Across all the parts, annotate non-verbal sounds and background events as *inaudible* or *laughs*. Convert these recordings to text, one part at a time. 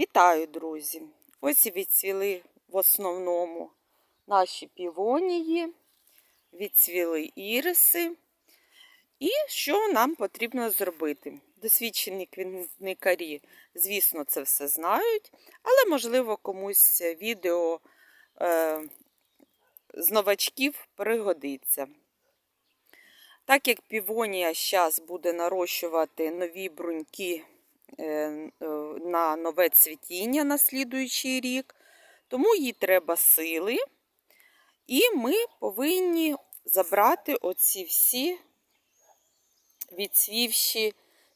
Вітаю, друзі! Ось і відцвіли в основному наші півонії, відцвіли іриси. І що нам потрібно зробити? Досвідчені квітникарі, звісно, це все знають, але, можливо, комусь відео е, з новачків пригодиться. Так як півонія зараз буде нарощувати нові бруньки на нове цвітіння на слідуючий рік, тому їй треба сили, і ми повинні забрати оці всі відцвівші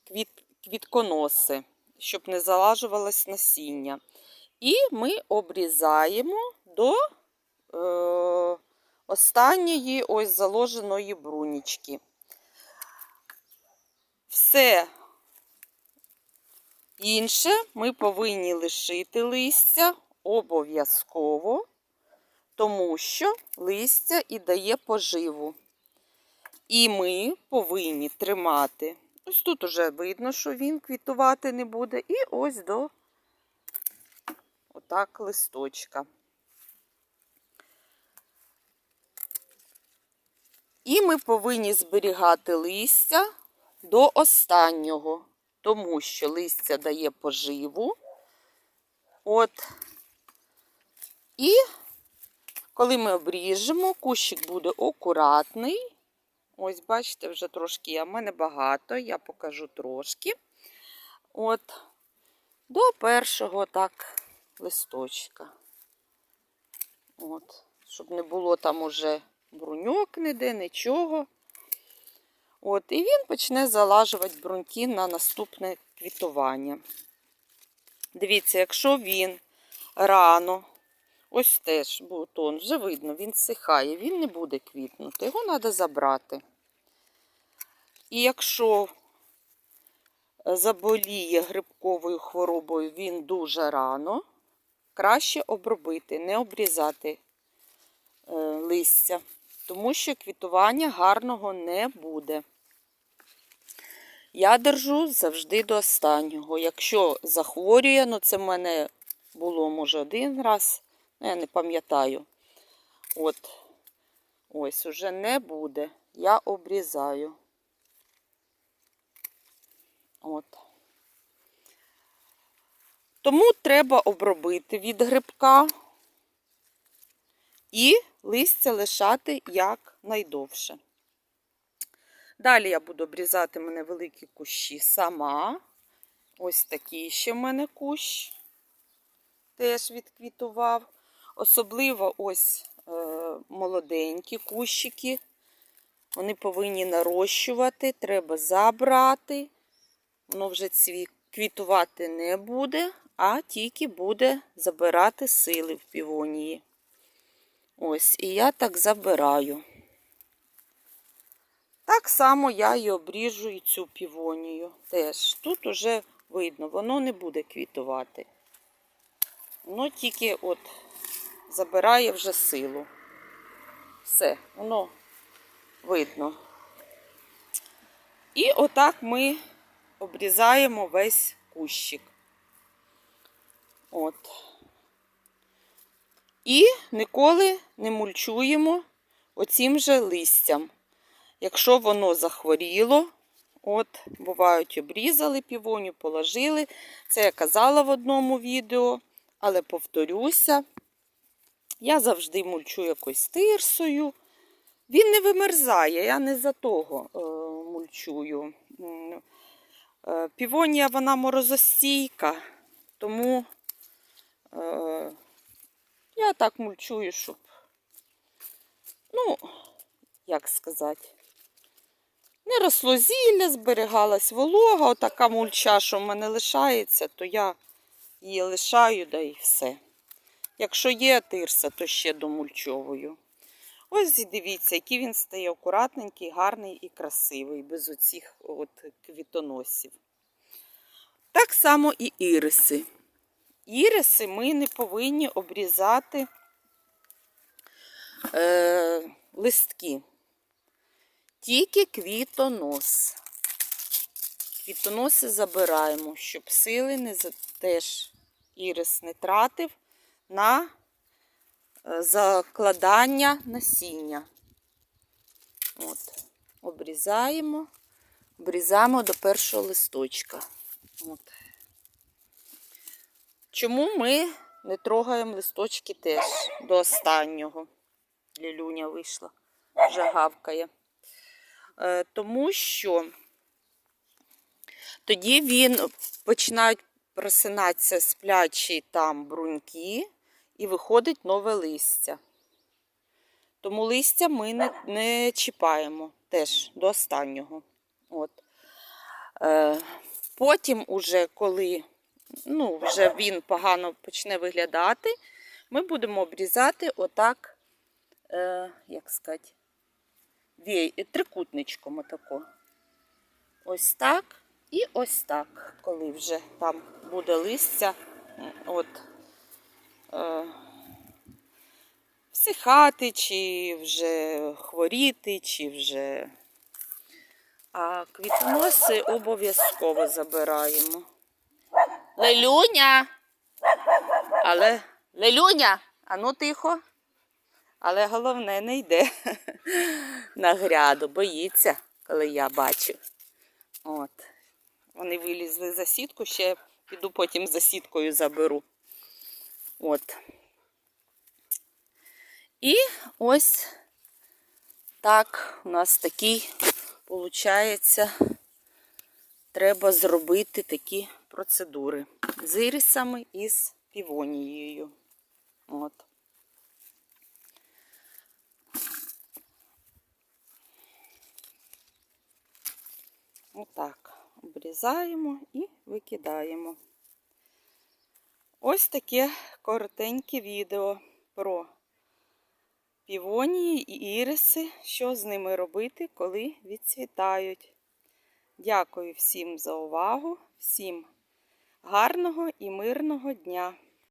квіт, квітконоси, щоб не залажувалось насіння. І ми обрізаємо до е, останньої ось заложеної брунічки. Все інше ми повинні лишити листя обов'язково, тому що листя і дає поживу. І ми повинні тримати. Ось тут уже видно, що він квітувати не буде. І ось до отак листочка. І ми повинні зберігати листя до останнього, тому що листя дає поживу. От. І коли ми обріжемо, кущик буде акуратний. Ось, бачите, вже трошки є. в мене багато, я покажу трошки. От, до першого так листочка. От, щоб не було там уже бруньок ніде, нічого. От, і він почне залажувати бруньки на наступне квітування. Дивіться, якщо він рано, ось теж бутон, вже видно, він сихає, він не буде квітнути, його треба забрати. І якщо заболіє грибковою хворобою він дуже рано, краще обробити, не обрізати е, листя, тому що квітування гарного не буде. Я держу завжди до останнього. Якщо захворює, ну це в мене було, може, один раз, ну, я не пам'ятаю. От, ось, уже не буде. Я обрізаю. От. Тому треба обробити від грибка і листя лишати як найдовше. Далі я буду обрізати мене великі кущі сама. Ось такий ще в мене кущ теж відквітував. Особливо ось е, молоденькі кущики. Вони повинні нарощувати, треба забрати. Воно вже цві... квітувати не буде, а тільки буде забирати сили в півонії. Ось, і я так забираю. Так само я і обріжу і цю півонію. Теж тут уже видно, воно не буде квітувати. Воно тільки от забирає вже силу. Все, воно видно. І отак ми обрізаємо весь кущик. От. І ніколи не мульчуємо оцім же листям. Якщо воно захворіло, от, бувають, обрізали півоню, положили. Це я казала в одному відео, але повторюся, я завжди мульчу якось тирсою. Він не вимерзає, я не за того е, мульчую. Е, півонія вона морозостійка, тому е, я так мульчую, щоб, ну, як сказати, не росло зілля, зберігалась волога, отака мульча, що в мене лишається, то я її лишаю, да і все. Якщо є тирса, то ще домульчовую. Ось дивіться, який він стає акуратненький, гарний і красивий, без оцих от квітоносів. Так само і іриси. Іриси ми не повинні обрізати е, листки. Тільки квітонос. Квітоноси забираємо, щоб сили не теж ірис не тратив на е, закладання насіння. От, обрізаємо, обрізаємо до першого листочка. От. Чому ми не трогаємо листочки теж до останнього? Лілюня вийшла, вже гавкає. Е, тому що тоді він починають просинатися сплячі там бруньки і виходить нове листя. Тому листя ми не, не чіпаємо теж до останнього. От. Е, потім, уже, коли ну, вже він погано почне виглядати, ми будемо обрізати отак, е, як сказати, трикутничком отако. Ось так і ось так, коли вже там буде листя, от, е, всихати, чи вже хворіти, чи вже. А квітоноси обов'язково забираємо. Лелюня! Але Лелюня, а ну тихо. Але головне не йде *laughs* на гряду, боїться, коли я бачу. От. Вони вилізли за сітку, ще піду потім за сіткою заберу. От. І ось так у нас такий, виходить, треба зробити такі процедури з ірисами і з півонією. От. Отак. Обрізаємо і викидаємо. Ось таке коротеньке відео про півонії і іриси, що з ними робити, коли відцвітають. Дякую всім за увагу, всім гарного і мирного дня!